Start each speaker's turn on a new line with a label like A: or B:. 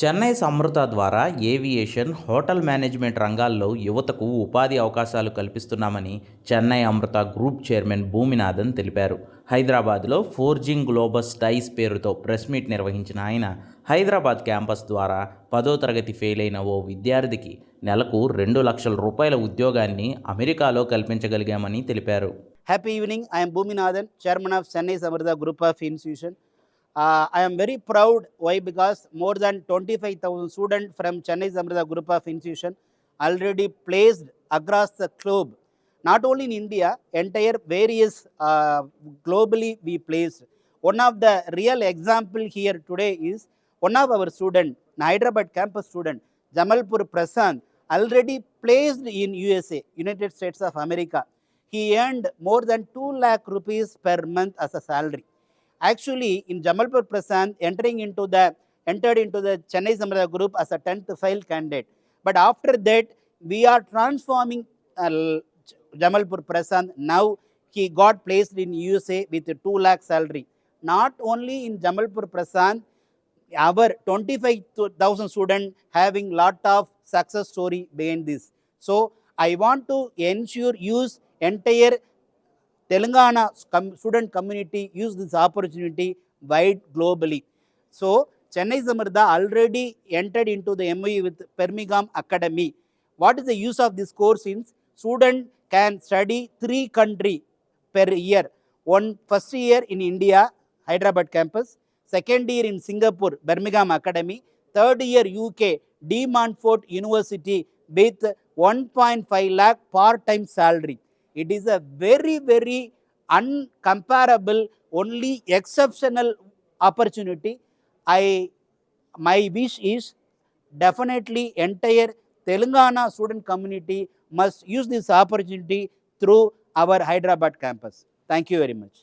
A: చెన్నై సమృత ద్వారా aviation hotel management రంగాల్లో యువతకు ఉపాధి అవకాశాలు కల్పిస్తున్నామని చెన్నై అమృత గ్రూప్ చైర్మన్ భూమినాథన్ తెలిపారు. హైదరాబాద్లో ఫోర్జింగ్ గ్లోబస్ టైస్ పేరుతో ప్రెస్ మీట్ నిర్వహించిన ఆయన హైదరాబాద్ క్యాంపస్ ద్వారా పదో తరగతి ఫెయిల్ అయిన ఓ విద్యార్థికి నెలకు రెండు లక్షల రూపాయల ఉద్యోగాన్ని అమెరికాలో కల్పించగలిగామని తెలిపారు.
B: Happy evening I'm Bhoominathan chairman of Chennai Samrutha group of institution Uh, I am very proud. Why? Because more than 25,000 students from Chennai Samartha Group of Institution already placed across the globe. Not only in India, entire various uh, globally we placed. One of the real example here today is one of our student, Hyderabad campus student, Jamalpur Prasant, already placed in USA, United States of America he earned more than 2 lakh rupees per month as a salary. Actually, in Jamalpur Prasant, entering into the entered into the Chennai Samartha group as a 10th file candidate. But after that, we are transforming uh, Jamalpur Prasant. Now he got placed in USA with a 2 lakh salary. Not only in Jamalpur Prasant, our 25,000 students having lot of success story behind this. So I want to ensure use entire Telangana com- student community use this opportunity wide globally. So Chennai Samartha already entered into the MOU with Permigam Academy. What is the use of this course? Since student can study three country per year. One first year in India, Hyderabad campus. Second year in Singapore, Birmingham Academy. Third year UK, De Montfort University with 1.5 lakh part-time salary. it is a very, very uncomparable, only exceptional opportunity. I, my wish is definitely entire Telangana student community must use this opportunity through our Hyderabad campus. Thank you very much.